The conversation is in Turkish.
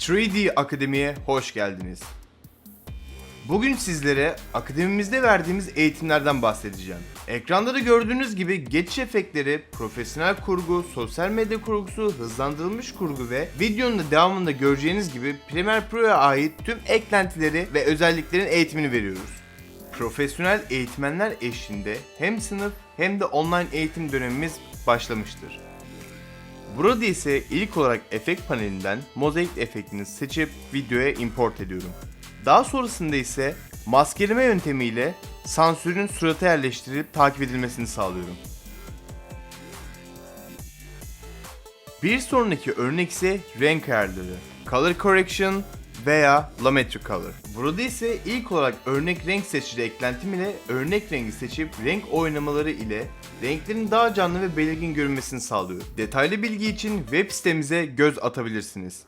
3D Akademi'ye hoş geldiniz. Bugün sizlere akademimizde verdiğimiz eğitimlerden bahsedeceğim. Ekranda da gördüğünüz gibi geçiş efektleri, profesyonel kurgu, sosyal medya kurgusu, hızlandırılmış kurgu ve videonun da devamında göreceğiniz gibi Premiere Pro'ya ait tüm eklentileri ve özelliklerin eğitimini veriyoruz. Profesyonel eğitmenler eşliğinde hem sınıf hem de online eğitim dönemimiz başlamıştır. Burada ise ilk olarak efekt panelinden mozaik efektini seçip videoya import ediyorum. Daha sonrasında ise maskeleme yöntemiyle sansürün surata yerleştirilip takip edilmesini sağlıyorum. Bir sonraki örnek ise renk ayarları, color correction veya Lumetri Color. Burada ise ilk olarak örnek renk seçici eklentim ile örnek rengi seçip renk oynamaları ile renklerin daha canlı ve belirgin görünmesini sağlıyor. Detaylı bilgi için web sitemize göz atabilirsiniz.